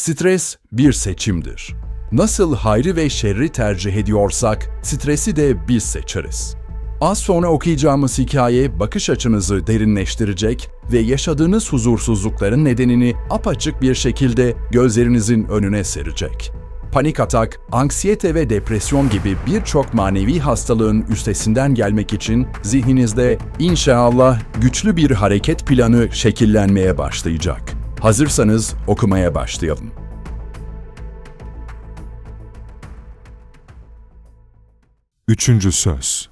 Stres bir seçimdir. Nasıl hayrı ve şerri tercih ediyorsak, stresi de biz seçeriz. Az sonra okuyacağımız hikaye bakış açınızı derinleştirecek ve yaşadığınız huzursuzlukların nedenini apaçık bir şekilde gözlerinizin önüne serecek. Panik atak, anksiyete ve depresyon gibi birçok manevi hastalığın üstesinden gelmek için zihninizde inşallah güçlü bir hareket planı şekillenmeye başlayacak. Hazırsanız okumaya başlayalım. Üçüncü söz.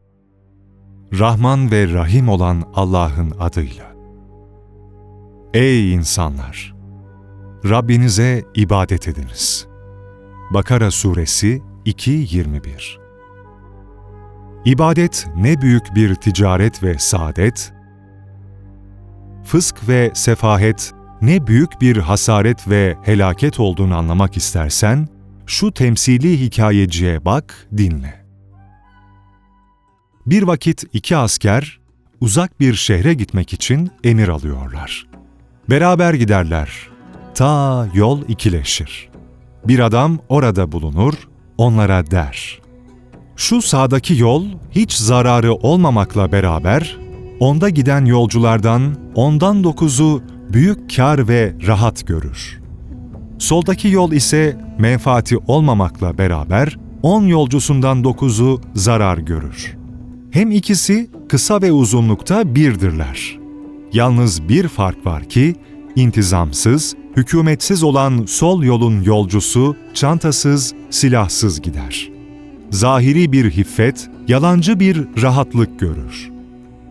Rahman ve Rahim olan Allah'ın adıyla. Ey insanlar! Rabbinize ibadet ediniz. Bakara Suresi 2.21 İbadet ne büyük bir ticaret ve saadet, fısk ve sefahet ne büyük bir hasaret ve helaket olduğunu anlamak istersen, şu temsili hikayeciye bak, dinle. Bir vakit iki asker uzak bir şehre gitmek için emir alıyorlar. Beraber giderler. Ta yol ikileşir. Bir adam orada bulunur, onlara der. Şu sağdaki yol hiç zararı olmamakla beraber, onda giden yolculardan ondan dokuzu büyük kar ve rahat görür. Soldaki yol ise menfaati olmamakla beraber on yolcusundan dokuzu zarar görür. Hem ikisi kısa ve uzunlukta birdirler. Yalnız bir fark var ki, intizamsız, hükümetsiz olan sol yolun yolcusu çantasız, silahsız gider. Zahiri bir hiffet, yalancı bir rahatlık görür.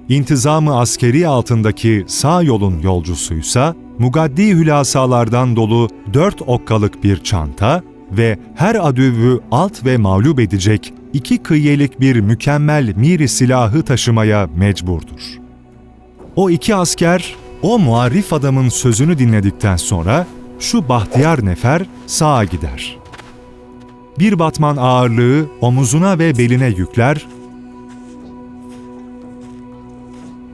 İntizamı askeri altındaki sağ yolun yolcusuysa, mugaddi hülasalardan dolu dört okkalık bir çanta ve her adüvü alt ve mağlup edecek iki kıyyelik bir mükemmel miri silahı taşımaya mecburdur. O iki asker, o muarif adamın sözünü dinledikten sonra şu bahtiyar nefer sağa gider. Bir batman ağırlığı omuzuna ve beline yükler,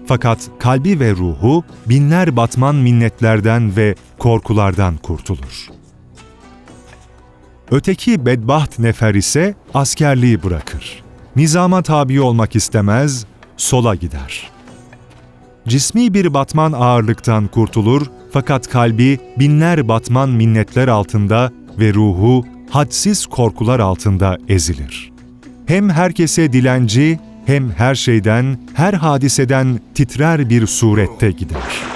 fakat kalbi ve ruhu binler batman minnetlerden ve korkulardan kurtulur. Öteki bedbaht nefer ise askerliği bırakır. Nizama tabi olmak istemez, sola gider. Cismi bir batman ağırlıktan kurtulur fakat kalbi binler batman minnetler altında ve ruhu hadsiz korkular altında ezilir. Hem herkese dilenci, hem her şeyden, her hadiseden titrer bir surette gider.''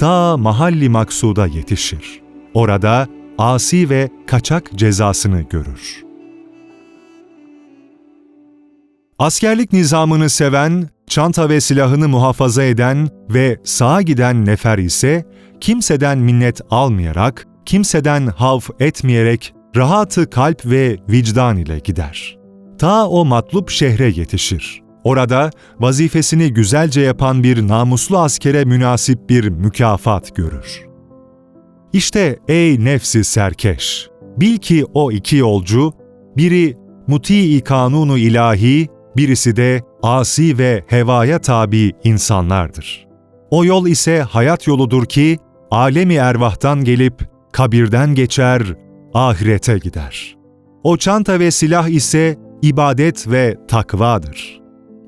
ta mahalli maksuda yetişir. Orada asi ve kaçak cezasını görür. Askerlik nizamını seven, çanta ve silahını muhafaza eden ve sağa giden nefer ise kimseden minnet almayarak, kimseden havf etmeyerek rahatı kalp ve vicdan ile gider. Ta o matlup şehre yetişir. Orada vazifesini güzelce yapan bir namuslu askere münasip bir mükafat görür. İşte ey nefsi serkeş! Bil ki o iki yolcu, biri muti-i kanunu ilahi, birisi de asi ve hevaya tabi insanlardır. O yol ise hayat yoludur ki, alemi ervahtan gelip, kabirden geçer, ahirete gider. O çanta ve silah ise ibadet ve takvadır.''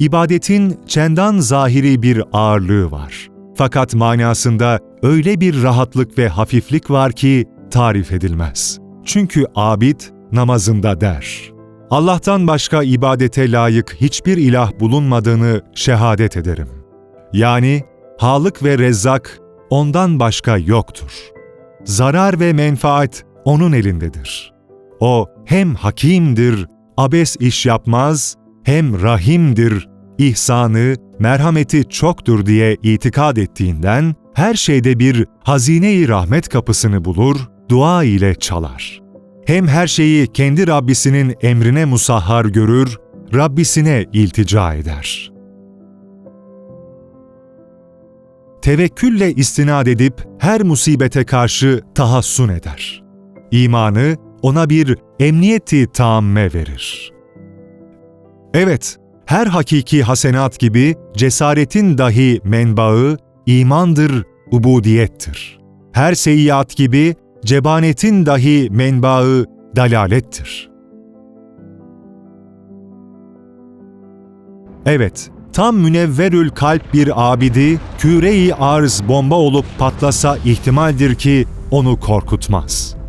İbadetin çendan zahiri bir ağırlığı var. Fakat manasında öyle bir rahatlık ve hafiflik var ki tarif edilmez. Çünkü abid namazında der. Allah'tan başka ibadete layık hiçbir ilah bulunmadığını şehadet ederim. Yani Halık ve Rezzak ondan başka yoktur. Zarar ve menfaat onun elindedir. O hem hakimdir, abes iş yapmaz, hem rahimdir, ihsanı, merhameti çoktur diye itikad ettiğinden her şeyde bir hazine-i rahmet kapısını bulur, dua ile çalar. Hem her şeyi kendi Rabbisinin emrine musahhar görür, Rabbisine iltica eder. Tevekkülle istinad edip her musibete karşı tahassun eder. İmanı ona bir emniyeti taamme verir. Evet, her hakiki hasenat gibi cesaretin dahi menbaı imandır ubudiyettir. Her seyyat gibi cebanetin dahi menbaı dalalettir. Evet, tam münevverül kalp bir abidi, küre-i arz bomba olup patlasa ihtimaldir ki onu korkutmaz.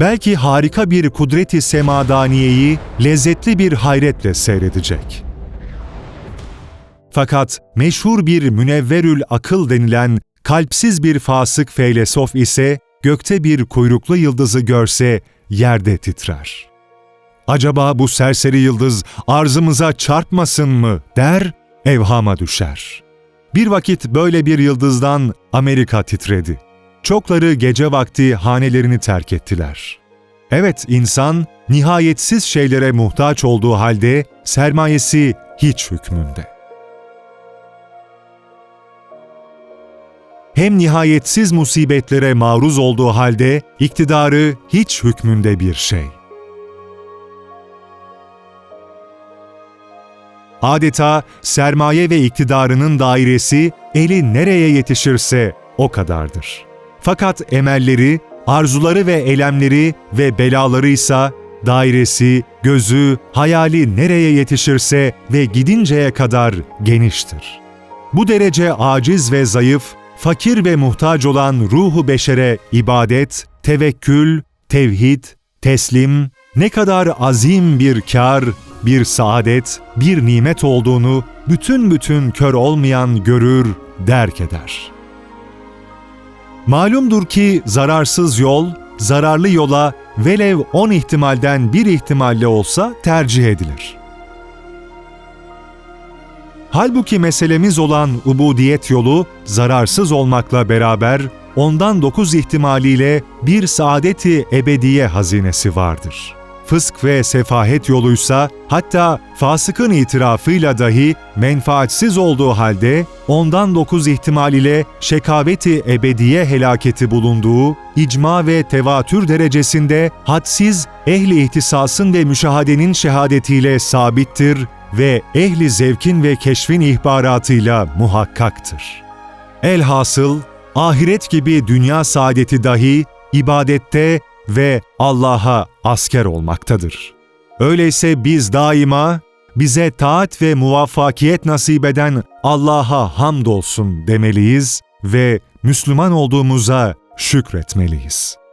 Belki harika bir kudreti semadaniyeyi lezzetli bir hayretle seyredecek. Fakat meşhur bir münevverül akıl denilen kalpsiz bir fasık feylesof ise gökte bir kuyruklu yıldızı görse yerde titrer. Acaba bu serseri yıldız arzımıza çarpmasın mı der, evhama düşer. Bir vakit böyle bir yıldızdan Amerika titredi. Çokları gece vakti hanelerini terk ettiler. Evet insan nihayetsiz şeylere muhtaç olduğu halde sermayesi hiç hükmünde. hem nihayetsiz musibetlere maruz olduğu halde iktidarı hiç hükmünde bir şey. Adeta sermaye ve iktidarının dairesi eli nereye yetişirse o kadardır. Fakat emelleri, arzuları ve elemleri ve belaları ise dairesi, gözü, hayali nereye yetişirse ve gidinceye kadar geniştir. Bu derece aciz ve zayıf, fakir ve muhtaç olan ruhu beşere ibadet, tevekkül, tevhid, teslim, ne kadar azim bir kar, bir saadet, bir nimet olduğunu bütün bütün kör olmayan görür, derk eder. Malumdur ki zararsız yol, zararlı yola velev on ihtimalden bir ihtimalle olsa tercih edilir.'' Halbuki meselemiz olan ubudiyet yolu zararsız olmakla beraber ondan dokuz ihtimaliyle bir saadeti ebediye hazinesi vardır. Fısk ve sefahet yoluysa hatta fasıkın itirafıyla dahi menfaatsiz olduğu halde ondan dokuz ihtimal ile şekaveti ebediye helaketi bulunduğu icma ve tevatür derecesinde hadsiz ehli ihtisasın ve müşahadenin şehadetiyle sabittir ve ehli zevkin ve keşfin ihbaratıyla muhakkaktır. Elhasıl ahiret gibi dünya saadeti dahi ibadette ve Allah'a asker olmaktadır. Öyleyse biz daima bize taat ve muvaffakiyet nasip eden Allah'a hamdolsun demeliyiz ve Müslüman olduğumuza şükretmeliyiz.